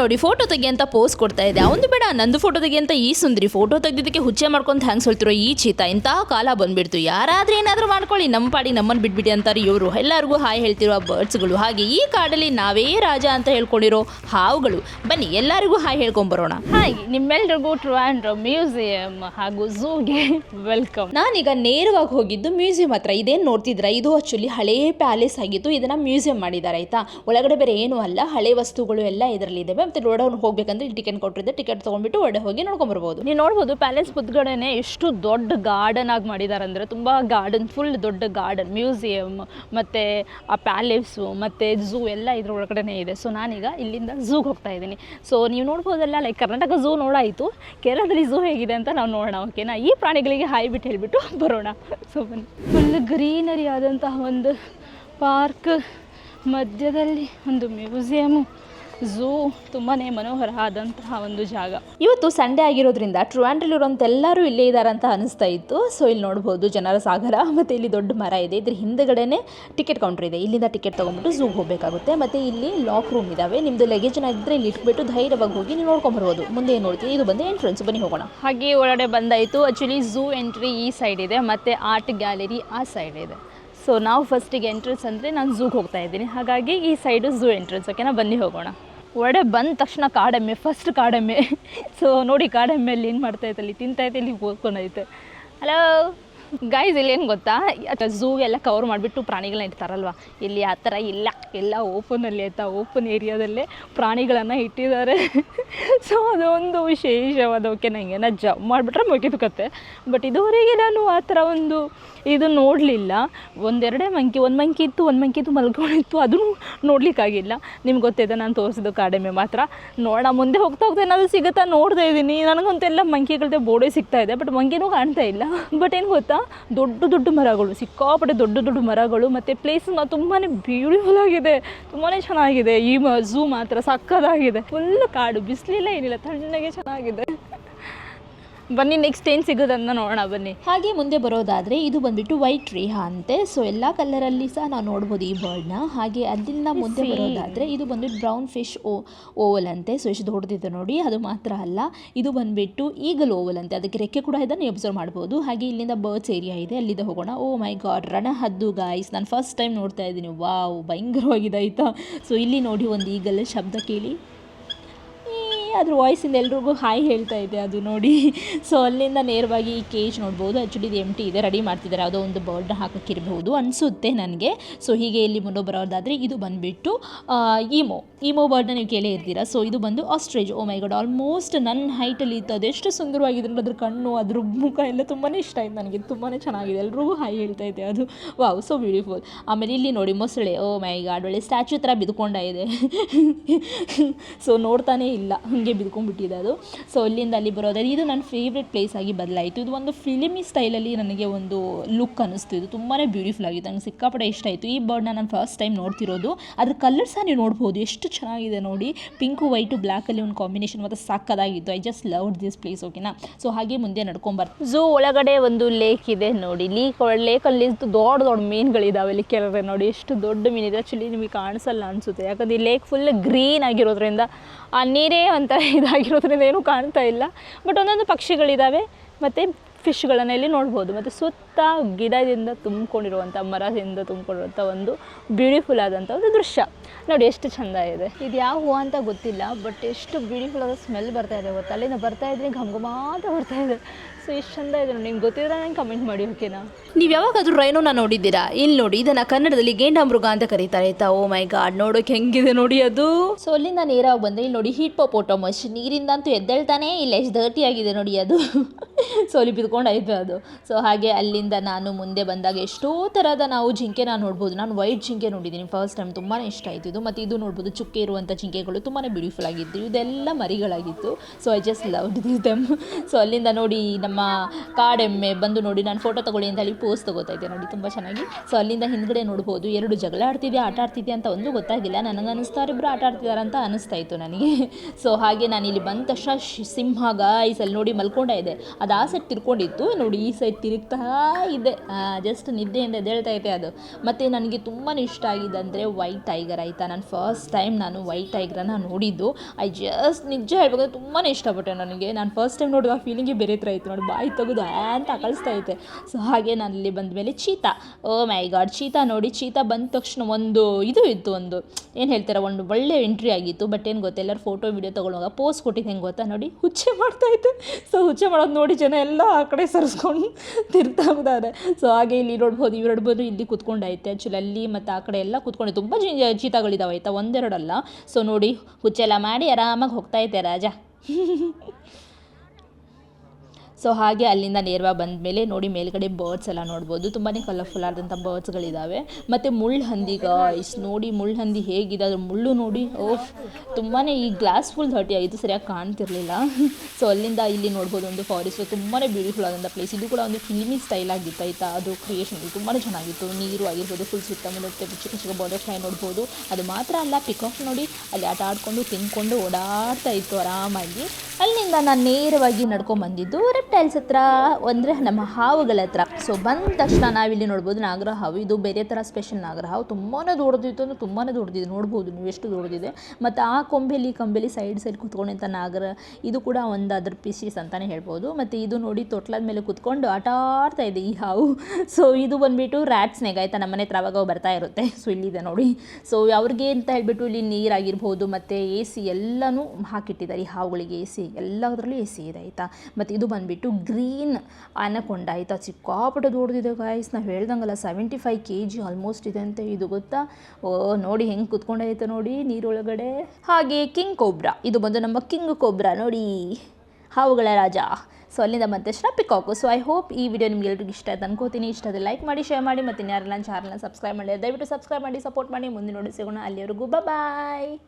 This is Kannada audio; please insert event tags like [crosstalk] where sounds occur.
ನೋಡಿ ಫೋಟೋ ತೆಗಿ ಅಂತ ಪೋಸ್ ಕೊಡ್ತಾ ಇದೆ. ಅವನು ಬೇಡ ನಂದು ಫೋಟೋ ತೆಗಿ ಅಂತ ಈ ಸುಂದ್ರಿ ಫೋಟೋ ತೆಗೆದಿದ್ದಕ್ಕೆ ಹುಚ್ಚೆ ಮಾಡ್ಕೊಂಡು ಹ್ಯಾಂಗ್ ಹೇಳ್ತಿರೋ ಈ ಚೀತ ಇಂತಹ ಕಾಲ ಬಂದ್ಬಿಡ್ತು. ಯಾರಾದ್ರೂ ಏನಾದರೂ ಮಾಡ್ಕೊಳ್ಳಿ ನಮ್ಮ ಪಾಡಿ ನಮ್ಮನ್ನು ಬಿಟ್ಬಿಡಿ ಅಂತಾರೆ ಇವರು. ಎಲ್ಲರಿಗೂ ಹಾಯ್ ಹೇಳ್ತಿರೋ ಬರ್ಡ್ಸ್ಗಳು ಹಾಗೆ ಈ ಕಾಡಲ್ಲಿ ನಾವೇ ರಾಜ ಅಂತ ಹೇಳ್ಕೊಂಡಿರೋ ಹಾವುಗಳು. ಬನ್ನಿ ಎಲ್ಲರಿಗೂ ಹಾಯ್ ಹೇಳ್ಕೊಂಬರೋಣ. ಹಾಯ್ ನಿಮ್ಮೆಲ್ರಿಗೂ ಟ್ರುವಾಂಡ್ರೋ ಮ್ಯೂಸಿಯಂ ಹಾಗೂ ಝೂಗೆ ವೆಲ್ಕಮ್ ನಾನೀಗ ನೇರವಾಗಿ ಹೋಗಿದ್ದು ಮ್ಯೂಸಿಯಂ ಹತ್ರ. ಇದೇನು ನೋಡ್ತಿದ್ರ ಇದು ಆಕ್ಚುಲಿ ಹಳೇ ಪ್ಯಾಲೇಸ್ ಆಗಿತ್ತು. ಇದನ್ನ ಮ್ಯೂಸಿಯಂ ಮಾಡಿದ್ದಾರೆ ಆಯ್ತಾ? ಒಳಗಡೆ ಬೇರೆ ಏನೂ ಅಲ್ಲ. ಹಳೆ ವಸ್ತುಗಳು ಎಲ್ಲ ಇದರಲ್ಲಿ ಇದಾವೆ ಮತ್ತೆ ರೋಡೌನ್ ಹೋಗ್ಬೇಕಂದ್ರೆ ಇಲ್ಲಿ ಟಿಕೆಟ್ ಕೊಟ್ಟಿದ್ದೆ. ಟಿಕೆಟ್ ತೊಗೊಂಡ್ಬಿಟ್ಟು ಒಡೆ ಹೋಗಿ ನೋಡ್ಕೊಂಬರ್ಬೋದು ನೀವು ನೋಡ್ಬೋದು ಪ್ಯಾಲೇಸ್ ಮುಂದ್ಗಡೆನೆ ಎಷ್ಟು ದೊಡ್ಡ ಗಾರ್ಡನ್ ಆಗಿ ಮಾಡಿದ್ದಾರೆ ಅಂದರೆ ತುಂಬ ಗಾರ್ಡನ್ ಫುಲ್ ದೊಡ್ಡ ಗಾರ್ಡನ್ ಮ್ಯೂಸಿಯಂ ಮತ್ತು ಆ ಪ್ಯಾಲೇಸು ಮತ್ತು ಝೂ ಎಲ್ಲ ಇದ್ರ ಒಳಗಡೆನೇ ಇದೆ. ಸೊ ನಾನೀಗ ಇಲ್ಲಿಂದ ಝೂಗೆ ಹೋಗ್ತಾ ಇದ್ದೀನಿ. ಸೊ ನೀವು ನೋಡ್ಬೋದಲ್ಲ ಲೈಕ್ ಕರ್ನಾಟಕ ಝೂ ನೋಡಾಯಿತು. ಕೇರಳದಲ್ಲಿ ಝೂ ಹೇಗಿದೆ ಅಂತ ನಾವು ನೋಡೋಣ ಓಕೆನಾ ಈ ಪ್ರಾಣಿಗಳಿಗೆ ಹಾಯ್ ಬಿಟ್ಟು ಹೇಳಿಬಿಟ್ಟು ಬರೋಣ. ಸೊ ಬನ್ನಿ. ಫುಲ್ ಗ್ರೀನರಿ ಆದಂತಹ ಒಂದು ಪಾರ್ಕ್ ಮಧ್ಯದಲ್ಲಿ ಒಂದು ಮ್ಯೂಸಿಯಮು ಝೂ ತುಂಬಾ ಮನೋಹರ ಆದಂತಹ ಒಂದು ಜಾಗ. ಇವತ್ತು ಸಂಡೇ ಆಗಿರೋದ್ರಿಂದ ಟ್ರುವಾಂಡ್ರಲ್ಲಿರುವಂಥ ಎಲ್ಲರೂ ಇಲ್ಲೇ ಇದ್ದಾರೆ ಅಂತ ಅನಿಸ್ತಾ ಇತ್ತು. ಸೊ ಇಲ್ಲಿ ನೋಡ್ಬೋದು ಜನರ ಸಾಗರ ಮತ್ತು ಇಲ್ಲಿ ದೊಡ್ಡ ಮರ ಇದೆ. ಇದ್ರ ಹಿಂದ್ಗಡೆನೇ ಟಿಕೆಟ್ ಕೌಂಟರ್ ಇದೆ. ಇಲ್ಲಿಂದ ಟಿಕೆಟ್ ತೊಗೊಂಡ್ಬಿಟ್ಟು ಝೂ ಹೋಗಬೇಕಾಗುತ್ತೆ. ಮತ್ತು ಇಲ್ಲಿ ಲಾಕ್ ರೂಮ್ ಇದ್ದಾವೆ ನಿಮ್ಮದು ಲಗೇಜ್ ಇದ್ದರೆ ಇಲ್ಲಿ ಇಟ್ಬಿಟ್ಟು ಧೈರ್ಯವಾಗಿ ಹೋಗಿ ನೀವು ನೋಡ್ಕೊಂಬರ್ಬೋದು. ಮುಂದೆ ಏನು ನೋಡ್ತೀವಿ ಇದು ಬಂದು ಎಂಟ್ರೆನ್ಸ್ ಬನ್ನಿ ಹೋಗೋಣ. ಹಾಗೆ ಒಳಗಡೆ ಬಂದಾಯಿತು. ಆ್ಯಕ್ಚುಲಿ ಝೂ ಎಂಟ್ರಿ ಈ ಸೈಡ್ ಇದೆ. ಮತ್ತು ಆರ್ಟ್ ಗ್ಯಾಲರಿ ಆ ಸೈಡ್ ಇದೆ. ಸೊ ನಾವು ಫಸ್ಟಿಗೆ ಎಂಟ್ರೆನ್ಸ್ ಅಂದರೆ ನಾನು ಝೂಗೆ ಹೋಗ್ತಾ ಇದ್ದೀನಿ. ಹಾಗಾಗಿ ಈ ಸೈಡು ಝೂ ಎಂಟ್ರೆನ್ಸ್ ಓಕೆನಾ ಬನ್ನಿ ಹೋಗೋಣ. ಒಳಗಡೆ ಬಂದ ತಕ್ಷಣ ಕಾಡೆಮ್ಮೆ ಫಸ್ಟ್ ಕಾಡೆಮ್ಮೆ. ಸೊ ನೋಡಿ ಕಾಡೆಮ್ಮೆಲ್ಲಿ ಏನು ಮಾಡ್ತಾಯಿತ್ತು ಅಲ್ಲಿ ತಿಂತೈತೆ ಇಲ್ಲಿ ಓದ್ಕೊಂಡೈತೆ. ಹಲೋ ಗೈಸ್ ಇಲ್ಲಿ ಏನು ಗೊತ್ತಾ? ಝೂ ಎಲ್ಲ ಕವರ್ ಮಾಡಿಬಿಟ್ಟು ಪ್ರಾಣಿಗಳನ್ನ ಇಡ್ತಾರಲ್ವ? ಇಲ್ಲಿ ಆ ಥರ ಇಲ್ಲ. ಎಲ್ಲ ಓಪನಲ್ಲಿ ಆಯ್ತಾ? ಓಪನ್ ಏರಿಯಾದಲ್ಲೇ ಪ್ರಾಣಿಗಳನ್ನು ಇಟ್ಟಿದ್ದಾರೆ. ಸೊ ಅದೊಂದು ವಿಶೇಷವಾದ ಓಕೆ ನನಗೆ ನಾ ಜಂಪ್ ಮಾಡಿಬಿಟ್ರೆ ಮುಗಿದು ಕತೆ ಬಟ್ ಇದುವರೆಗೆ ನಾನು ಆ ಥರ ಒಂದು ಇದು ನೋಡಲಿಲ್ಲ. ಒಂದೆರಡೇ ಮಂಕಿ ಒಂದು ಮಂಕಿ ಇತ್ತು, ಒಂದು ಮಂಕಿ ಇತ್ತು ಮಲ್ಕೊಂಡಿತ್ತು ಅದನ್ನು ನೋಡಲಿಕ್ಕಾಗಿಲ್ಲ. ನಿಮ್ಗೆ ಗೊತ್ತಿದೆ ನಾನು ತೋರಿಸಿದ್ದು ಕಾಡೆಮೆ ಮಾತ್ರ. ನೋಡೋಣ ಮುಂದೆ ಹೋಗ್ತಾ ಹೋಗ್ತಾ ಏನಾದರೂ ಸಿಗುತ್ತಾ ನೋಡ್ತಾ ಇದ್ದೀನಿ. ನನಗಂತೆಲ್ಲ ಮಂಕಿಗಳದ್ದೇ ಬೋಡೆ ಸಿಗ್ತಾ ಇದೆ ಬಟ್ ಮಂಕಿನೂ ಕಾಣ್ತಾ ಇಲ್ಲ. ಬಟ್ ಏನು ಗೊತ್ತಾ? ದೊಡ್ಡ ದೊಡ್ಡ ಮರಗಳು, ಸಿಕ್ಕಾಪಟ್ಟೆ ದೊಡ್ಡ ದೊಡ್ಡ ಮರಗಳು ಮತ್ತು ಪ್ಲೇಸ್ ತುಂಬಾ ಬ್ಯೂಟಿಫುಲ್ ಆಗಿದೆ. ತುಂಬಾ ಚೆನ್ನಾಗಿದೆ. ಈ ಝೂ ಮಾತ್ರ ಸಕ್ಕದಾಗಿದೆ ಫುಲ್ ಕಾಡು, ಬಿಸಿಲಿಲ್ಲ ಏನಿಲ್ಲ, ತಣ್ಣಗೆ ಚೆನ್ನಾಗಿದೆ. ಬನ್ನಿ ನೆಕ್ಸ್ಟ್ ಏನು ಸಿಗೋದನ್ನ ನೋಡೋಣ ಬನ್ನಿ. ಹಾಗೆ ಮುಂದೆ ಬರೋದಾದರೆ ಇದು ಬಂದ್ಬಿಟ್ಟು ವೈಟ್ ರೇಹಾ ಅಂತೆ. ಸೊ ಎಲ್ಲ ಕಲರಲ್ಲಿ ಸಹ ನಾವು ನೋಡಬಹುದು ಈ ಬರ್ಡ್ನ ಹಾಗೆ ಅಲ್ಲಿಂದ ಮುಂದೆ ಬರೋದಾದರೆ ಇದು ಬಂದ್ಬಿಟ್ಟು ಬ್ರೌನ್ ಫಿಶ್ ಓ ಓವಲ್ ಅಂತೆ. ಸೊ ಎಷ್ಟು ದೊಡ್ಡದಿದೆ ನೋಡಿ ಅದು ಮಾತ್ರ ಅಲ್ಲ. ಇದು ಬಂದ್ಬಿಟ್ಟು ಈಗಲ್ ಓವಲ್ ಅಂತೆ. ಅದಕ್ಕೆ ರೆಕ್ಕೆ ಕೂಡ ಇದನ್ನು ಅಬ್ಸರ್ವ್ ಮಾಡ್ಬೋದು. ಹಾಗೆ ಇಲ್ಲಿಂದ ಬರ್ಡ್ಸ್ ಏರಿಯಾ ಇದೆ. ಅಲ್ಲಿಂದ ಹೋಗೋಣ. ಓ ಮೈ ಗಾಡ್ ರಣಹದ್ದು ಗಾಯ್ಸ್ ನಾನು ಫಸ್ಟ್ ಟೈಮ್ ನೋಡ್ತಾ ಇದ್ದೀನಿ. ವಾವ್ ಭಯಂಕರವಾಗಿದೆ ಆಯಿತಾ? ಸೊ ಇಲ್ಲಿ ನೋಡಿ ಒಂದು ಈಗಲ್ ಶಬ್ದ ಕೇಳಿ. ಅದ್ರ ವಾಯ್ಸಿಂದ ಎಲ್ರಿಗೂ ಹಾಯ್ ಹೇಳ್ತಾ ಇದೆ ಅದು ನೋಡಿ. ಸೊ ಅಲ್ಲಿಂದ ನೇರವಾಗಿ ಈ ಕೇಜ್ ನೋಡ್ಬೋದು. ಆ್ಯಕ್ಚುಲಿ ಇದು ಎಂ ಟಿ ಇದೆ. ರೆಡಿ ಮಾಡ್ತಿದ್ದಾರೆ. ಯಾವುದೋ ಒಂದು ಬರ್ಡ್ನ ಹಾಕೋಕ್ಕಿರ್ಬೋದು ಅನಿಸುತ್ತೆ ನನಗೆ. ಸೊ ಹೀಗೆ ಇಲ್ಲಿ ಮುಂದೆ ಬರೋದಾದರೆ ಇದು ಬಂದುಬಿಟ್ಟು ಈಮೋ ಈಮೋ ಬರ್ಡ್ನ ನೀವು ಕೇಳೇ ಇರ್ತೀರಾ? ಸೊ ಇದು ಬಂದು ಆಸ್ಟ್ರೇಜ್ ಓ ಮೈ ಗಾಡ್ ಆಲ್ಮೋಸ್ಟ್ ನನ್ನ ಹೈಟಲ್ಲಿ ಇತ್ತು ಅದೆಷ್ಟು ಸುಂದರವಾಗಿದೆ ಅಂದ್ರೆ ಅದ್ರ ಕಣ್ಣು, ಅದ್ರ ಮುಖ ಎಲ್ಲ ತುಂಬಾ ಇಷ್ಟ ಆಯ್ತು ನನಗೆ. ತುಂಬಾ ಚೆನ್ನಾಗಿದೆ. ಎಲ್ರಿಗೂ ಹಾಯ್ ಹೇಳ್ತಾ ಇದೆ ಅದು. ವಾವ್ ಸೊ ಬ್ಯೂಟಿಫುಲ್ ಆಮೇಲೆ ಇಲ್ಲಿ ನೋಡಿ ಮೊಸಳೆ. ಓ ಮೈ ಗಾಡ್ ಒಳ್ಳೆ ಸ್ಟ್ಯಾಚ್ಯೂ ಥರ ಬಿದ್ಕೊಂಡ ಇದೆ. [laughs] ಸೊ ನೋಡ್ತಾನೇ ಇಲ್ಲ. ಹಾಗೆ ಬಿದ್ಕೊಂಡ್ಬಿಟ್ಟಿದೆ ಅದು. ಸೊ ಅಲ್ಲಿಂದ ಅಲ್ಲಿ ಬರೋದೆ. ಇದು ನನ್ನ ಫೇವ್ರೆಟ್ ಪ್ಲೇಸ್ ಆಗಿ ಬದಲಾಯಿತು. ಇದು ಒಂದು ಫಿಲಿಮಿ ಸ್ಟೈಲಲ್ಲಿ ನನಗೆ ಒಂದು ಲುಕ್ ಅನ್ನಿಸ್ತು. ಇದು ತುಂಬಾ ಬ್ಯೂಟಿಫುಲ್ ಆಗಿತ್ತು. ನನಗೆ ಸಿಕ್ಕಾಪಟ್ಟೆ ಇಷ್ಟ ಆಯಿತು. ಈ ಬರ್ಡ್ನ ನಾನು ಫಸ್ಟ್ ಟೈಮ್ ನೋಡ್ತಿರೋದು. ಅದ್ರ ಕಲರ್ ಸಹ ನೀವು ನೋಡ್ಬೋದು. ಎಷ್ಟು ಚೆನ್ನಾಗಿದೆ ನೋಡಿ. ಪಿಂಕು ವೈಟು ಬ್ಲ್ಯಾಕಲ್ಲಿ ಒಂದು ಕಾಂಬಿನೇಷನ್ ಮತ್ತು ಸಾಕದಾಗಿತ್ತು. I just love this place ಓಕೆನಾ ಸೊ ಹಾಗೆ ಮುಂದೆ ನಡ್ಕೊಂಬರ್ತೀನಿ ಝೂ ಒಳಗಡೆ ಒಂದು ಲೇಕ್ ಇದೆ ನೋಡಿ. ಲೇಕ್ ಲೇಕಲ್ಲಿ ದೊಡ್ಡ ದೊಡ್ಡ ಮೀನುಗಳಿದ್ದಾವೆ ಇಲ್ಲಿ ಕೆಲವೇ ನೋಡಿ. ಎಷ್ಟು ದೊಡ್ಡ ಮೀನಿದೆ ಆ್ಯಕ್ಚುಲಿ ನಿಮಗೆ ಕಾಣಿಸಲ್ಲ ಅನಿಸುತ್ತೆ. ಯಾಕಂದ್ರೆ ಈ ಲೇಕ್ ಫುಲ್ ಗ್ರೀನ್ ಆಗಿರೋದ್ರಿಂದ ಆ ನೀರೇ ಒಂಥರ [laughs] ಇದಾಗಿರೋದ್ರಿಂದ ಏನೂ ಕಾಣ್ತಾ ಇಲ್ಲ. ಬಟ್ ಒಂದೊಂದು ಪಕ್ಷಿಗಳಿದ್ದಾವೆ ಮತ್ತು ಫಿಶ್ಗಳನ್ನು ಇಲ್ಲಿ ನೋಡ್ಬೋದು. ಮತ್ತು ಸುತ್ತ ಗಿಡದಿಂದ ತುಂಬಿಕೊಂಡಿರುವಂಥ ಮರದಿಂದ ತುಂಬಿಕೊಂಡಿರುವಂಥ ಒಂದು ಬ್ಯೂಟಿಫುಲ್ ಆದಂಥ ಒಂದು ದೃಶ್ಯ. ನೋಡಿ ಎಷ್ಟು ಚೆಂದ ಇದೆ. ಇದು ಯಾವ ಹೂವು ಅಂತ ಗೊತ್ತಿಲ್ಲ ಬಟ್ ಎಷ್ಟು ಬ್ಯೂಟಿಫುಲ್ ಆದ ಸ್ಮೆಲ್ ಬರ್ತಾ ಇದೆ ಗೊತ್ತಾ? ಅಲ್ಲಿಂದ ಬರ್ತಾ ಇದ್ರೆ ಘಮಘಮಾತ ಅಂತ ಬರ್ತಾ ಇದೆ. ಸೊ ಎಷ್ಟು ಚಂದ ಇದೆ ನೋಡಿ. ನಿಮ್ಗೆ ಗೊತ್ತಿದ್ರೆ ನಂಗೆ ಕಮೆಂಟ್ ಮಾಡಿ ಓಕೆನಾ ನೀವು ಯಾವಾಗಾದ್ರೂ ರೈನೋನ ನೋಡಿದ್ದೀರಾ? ಇಲ್ಲಿ ನೋಡಿ ಇದನ್ನ ಕನ್ನಡದಲ್ಲಿ ಗೇಂಡಾಮೃಗ ಅಂತ ಕರೀತಾರೆ. ಆಯ್ತಾ? ಓ ಮೈ ಗಾಡ್ ನೋಡೋಕೆ ಹೆಂಗಿದೆ ನೋಡಿ ಅದು. ಸೊ ಅಲ್ಲಿಂದ ನೇರವಾಗಿ ಬಂದೆ ಇಲ್ಲಿ ನೋಡಿ ಹೀಟ್ ಪೋಟೋಮಸ್ ನೀರಿಂದ ಅಂತೂ ಎದ್ದೇಳ್ತಾನೆ ಇಲ್ಲ ಎಷ್ಟು ಡರ್ಟಿ ಆಗಿದೆ ನೋಡಿ ಅದು. [laughs] ಸೊ ಅಲ್ಲಿ ಬಿದ್ಕೊಂಡು ಅದು. ಸೊ ಹಾಗೆ ಅಲ್ಲಿಂದ ನಾನು ಮುಂದೆ ಬಂದಾಗ ಎಷ್ಟೋ ಥರದ ನಾವು ಜಿಂಕೆನ ನೋಡ್ಬೋದು. ನಾನು ವೈಟ್ ಜಿಂಕೆ ನೋಡಿದ್ದೀನಿ. ಫಸ್ಟ್ ಟೈಮ್ ತುಂಬಾ ಇಷ್ಟ ಆಯಿತು ಇದು. ಮತ್ತು ಇದು ನೋಡ್ಬೋದು, ಚುಕ್ಕೆ ಇರುವಂಥ ಜಿಂಕೆಗಳು ತುಂಬಾ ಬ್ಯೂಟಿಫುಲ್ ಆಗಿತ್ತು. ಇದೆಲ್ಲ ಮರಿಗಳಾಗಿತ್ತು. So I just love this so ಅಲ್ಲಿಂದ ನೋಡಿ ನಮ್ಮ ಕಾಡೆಮ್ಮೆ ಬಂದು ನೋಡಿ, ನಾನು ಫೋಟೋ ತಗೊಳ್ಳಿ ಅಂತ ಹೇಳಿ ಪೋಸ್ ತಗೋತಾ ಇದ್ದೆ ನೋಡಿ, ತುಂಬ ಚೆನ್ನಾಗಿ. ಸೊ ಅಲ್ಲಿಂದ ಹಿಂದ್ಗಡೆ ನೋಡ್ಬೋದು, ಎರಡು ಜಗಳ ಆಡ್ತಿದ್ದೆ ಆಟ ಆಡ್ತಿದ್ದೆ ಅಂತ ಒಂದು ಗೊತ್ತಾಗಿಲ್ಲ. ನನಗೆ ಅನಿಸ್ತಾ ಇಬ್ಬರು ಆಟ ಆಡ್ತಿದ್ದಾರೆ ಅಂತ ಅನಿಸ್ತಾ ಇತ್ತು ನನಗೆ. ಸೊ ಹಾಗೆ ನಾನು ಇಲ್ಲಿ ಬಂದ ತಕ್ಷಣ ಸಿಂಹ ಗಾಯ್ಸ್ ಅಲ್ಲಿ ನೋಡಿ ಮಲ್ಕೊಂಡ ಇದೆ ಅದು ಆ ಸೈಡ್ ತಿರ್ಕೊಂಡಿತ್ತು. ನೋಡಿ ಈ ಸೈಡ್ ತಿರುಗ್ತಾ ಇದೆ. ಜಸ್ಟ್ ನಿದ್ದೆಯಿಂದ ಎದ್ದೇಳ್ತಾ ಇದೆ ಅದು. ಮತ್ತು ನನಗೆ ತುಂಬಾ ಇಷ್ಟ ಆಗಿದೆ ಅಂದರೆ ವೈಟ್ ಟೈಗರ್ ಆಯಿತಾ? ನಾನು ಫಸ್ಟ್ ಟೈಮ್ ನಾನು ವೈಟ್ ಟೈಗ್ರನ್ನ ನೋಡಿದ್ದು. ಐ ಜಸ್ಟ್ ನಿಜ ಹೇಳ್ಬೇಕಂದ್ರೆ ತುಂಬಾ ಇಷ್ಟಪಟ್ಟೆ ನನಗೆ. ನಾನು ಫಸ್ಟ್ ಟೈಮ್ ನೋಡುವ ಫೀಲಿಂಗ್ ಬೇರೆ ಥರ ಇತ್ತು ನೋಡಿ. ಬಾಯಿ ತೆಗೆದು ಅಂತ ಕಳಿಸ್ತಾ ಐತೆ ಸೊ ಹಾಗೆ ನಾನು ಇಲ್ಲಿ ಬಂದ ಮೇಲೆ cheetah. Oh my God cheetah ನೋಡಿ, ಚೀತಾ ಬಂದ ತಕ್ಷಣ ಒಂದು ಇದು ಇತ್ತು ಒಂದು. ಏನು ಹೇಳ್ತಾರೆ? ಒಂದು ಒಳ್ಳೆ ಎಂಟ್ರಿ ಆಗಿತ್ತು. ಬಟ್ ಏನು ಗೊತ್ತಾ? ಎಲ್ಲರೂ ಫೋಟೋ ವಿಡಿಯೋ ತೊಗೊಳುವಾಗ ಪೋಸ್ ಕೊಟ್ಟಿದ್ದು ಹೆಂಗೆ ಗೊತ್ತಾ? ನೋಡಿ, ಹುಚ್ಚೆ ಮಾಡ್ತಾ ಇತ್ತು ಸೊ ಹುಚ್ಚೆ ಮಾಡೋದು ನೋಡಿ ಜನ ಎಲ್ಲ ಆ ಕಡೆ ಸರಿಸ್ಕೊಂಡು ತಿರ್ತಾ ಹೋಗ್ತಾರೆ ಸೊ ಹಾಗೆ ಇಲ್ಲಿ ನೋಡ್ಬೋದು ಇವ್ರು ನೋಡ್ಬೋದು ಇಲ್ಲಿ ಕುತ್ಕೊಂಡೈತೆ. ಆ್ಯಕ್ಚುಲಿ ಅಲ್ಲಿ ಮತ್ತು ಆ ಕಡೆ ಎಲ್ಲ ಕುತ್ಕೊಂಡು ತುಂಬ ಜಿ ಚೀತಾಗಳಿದ್ದಾವೆ ಆಯಿತಾ? ಒಂದೆರಡಲ್ಲ. ಸೊ ನೋಡಿ, ಹುಚ್ಚೆಲ್ಲ ಮಾಡಿ ಆರಾಮಾಗಿ ಹೋಗ್ತಾ ಇದ್ದೆ, ರಾಜ. [laughs] ಸೊ ಹಾಗೆ ಅಲ್ಲಿಂದ ನೇರವಾಗಿ ಬಂದ ಮೇಲೆ ನೋಡಿ ಮೇಲ್ಗಡೆ ಬರ್ಡ್ಸ್ ಎಲ್ಲ ನೋಡ್ಬೋದು. ತುಂಬಾ ಕಲರ್ಫುಲ್ ಆದಂಥ ಬರ್ಡ್ಸ್ಗಳಿದ್ದಾವೆ ಮತ್ತು ಮುಳ್ಳು ಹಂದಿಗ ಗಾಯ್ಸ್ ನೋಡಿ ಮುಳ್ಳು ಹಂದಿ ಹೇಗಿದೆ? ಅದ್ರ ಮುಳ್ಳು ನೋಡಿ ಓಫ್ ತುಂಬಾ ಈ ಗ್ಲಾಸ್ ಫುಲ್ ಧರ್ಟಿ ಆಗಿತ್ತು, ಸರಿಯಾಗಿ ಕಾಣ್ತಿರ್ಲಿಲ್ಲ. ಸೊ ಅಲ್ಲಿಂದ ಇಲ್ಲಿ ನೋಡ್ಬೋದು ಒಂದು ಫಾರೆಸ್ಟ್ ತುಂಬಾ ಬ್ಯೂಟಿಫುಲ್ ಆದಂಥ ಪ್ಲೇಸ್ ಇದು ಕೂಡ ಒಂದು ಫಿಲ್ಮಿ ಸ್ಟೈಲ್ ಆಗಿತ್ತು, ಆಯಿತಾ? ಅದು ಕ್ರಿಯೇಷನ್ ತುಂಬಾ ಚೆನ್ನಾಗಿತ್ತು. ನೀರು ಆಗಿರ್ಬೋದು ಫುಲ್ ಸುತ್ತಮುತ್ತ ಚಿಕ್ಕ ಚಿಕ್ಕ ಬಟರ್ಫ್ಲೈ ನೋಡ್ಬೋದು. ಅದು ಮಾತ್ರ ಅಲ್ಲ ಪಿಕಾಕ್ ನೋಡಿ, ಅಲ್ಲಿ ಆಟ ಆಡಿಕೊಂಡು, ತಿನ್ಕೊಂಡು ಓಡಾಡ್ತಾ ಇತ್ತು ಆರಾಮಾಗಿ. ಅಲ್ಲಿಂದ ನಾನು ನೇರವಾಗಿ ನಡ್ಕೊಂಡು ಬಂದಿದ್ದು ರೆಪ್ಟೈಲ್ಸ್ ಹತ್ರ, ಅಂದರೆ ನಮ್ಮ ಹಾವುಗಳ ಹತ್ರ. ಸೊ ಬಂದ ತಕ್ಷಣ ನಾವಿಲ್ಲಿ ನೋಡ್ಬೋದು ನಾಗರ ಹಾವು. ಇದು ಬೇರೆ ಥರ ಸ್ಪೆಷಲ್ ನಾಗರ ಹಾವು. ತುಂಬಾ ದೊಡ್ಡದಿತ್ತು ಅಂದರೆ ತುಂಬಾ ದೊಡ್ಡದಿದೆ. ನೋಡ್ಬೋದು ನೀವು ಎಷ್ಟು ದೊಡ್ಡದಿದೆ. ಮತ್ತು ಆ ಕೊಂಬೆಲಿ, ಕಂಬೆಲಿ ಸೈಡ್ ಸೈಡ್ ಕುತ್ಕೊಂಡಿಂತ ನಾಗರ, ಇದು ಕೂಡ ಒಂದು ಅದ್ರ ಪೀಸಿಸ್ ಅಂತಲೇ ಹೇಳ್ಬೋದು. ಮತ್ತು ಇದು ನೋಡಿ ತೊಟ್ಲದ ಮೇಲೆ ಕುತ್ಕೊಂಡು ಆಟ ಆಡ್ತಾ ಇದೆ ಈ ಹಾವು. ಸೊ ಇದು ಬಂದುಬಿಟ್ಟು ರ್ಯಾಟ್ ಸ್ನೇಕ್ ಆಯಿತಾ? ನಮ್ಮನೆ ಹತ್ರ ಅವಾಗ ಬರ್ತಾ ಇರುತ್ತೆ. ಸೊ ಇಲ್ಲಿದೆ ನೋಡಿ. ಸೊ ಅವ್ರಿಗೆ ಅಂತ ಹೇಳ್ಬಿಟ್ಟು ಇಲ್ಲಿ ನೀರಾಗಿರ್ಬೋದು, ಮತ್ತು ಎ ಸಿ ಎಲ್ಲನೂ ಹಾಕಿಟ್ಟಿದ್ದಾರೆ ಈ ಹಾವುಗಳಿಗೆ ಎ ಸಿ ಎಲ್ಲದರಲ್ಲೂ ಎ ಸಿ ಇದೆ, ಆಯಿತಾ? ಮತ್ತು ಇದು ಬಂದುಬಿಟ್ಟು ಗ್ರೀನ್ ಆನಕೊಂಡ, ಆಯಿತಾ? ಚಿಕ್ಕಾಪಟ್ಟೆ ದೊಡ್ಡದಿದೆ ಗಾಯ್ಸ್ ನಾವು ಹೇಳ್ದಂಗಲ್ಲ seventy five K G almost ಇದೆ ಅಂತ ಇದು ಗೊತ್ತಾ? ಓ, ನೋಡಿ ಹೆಂಗೆ ಕುತ್ಕೊಂಡೈತೆ ನೋಡಿ ನೀರೊಳಗಡೆ. ಹಾಗೆ ಕಿಂಗ್ ಕೊಬ್ರಾ ಇದು ಬಂದು ನಮ್ಮ ಕಿಂಗ್ ಕೊಬ್ರಾ ನೋಡಿ. ಹಾವುಗಳ ರಾಜ. ಸೊ ಅಲ್ಲಿಂದ ಮತ್ತೆ ತಕ್ಷಣ ಪಿಕಾಕು ಸೊ ಐ ಹೋಪ್ ಈ ವಿಡಿಯೋ ನಿಮ್ಗೆ ಎಲ್ರಿಗೂ ಇಷ್ಟ ಆಯ್ತು ಅನ್ಕೋತೀನಿ. ಇಷ್ಟ ಆದರೆ ಲೈಕ್ ಮಾಡಿ ಶೇರ್ ಮಾಡಿ ಮತ್ತು ಇನ್ಯಾರೆಲ್ಲ ಚಾನಲ್ನ ಸಬ್ಸ್ಕ್ರೈಬ್ ಮಾಡಿ ದಯವಿಟ್ಟು ಸಬ್ಸ್ಕ್ರೈಬ್ ಮಾಡಿ ಸಪೋರ್ಟ್ ಮಾಡಿ. ಮುಂದೆ ನೋಡಿ ಸಿಗೋಣ. ಅಲ್ಲಿವರೆಗೂ ಬಾಯ್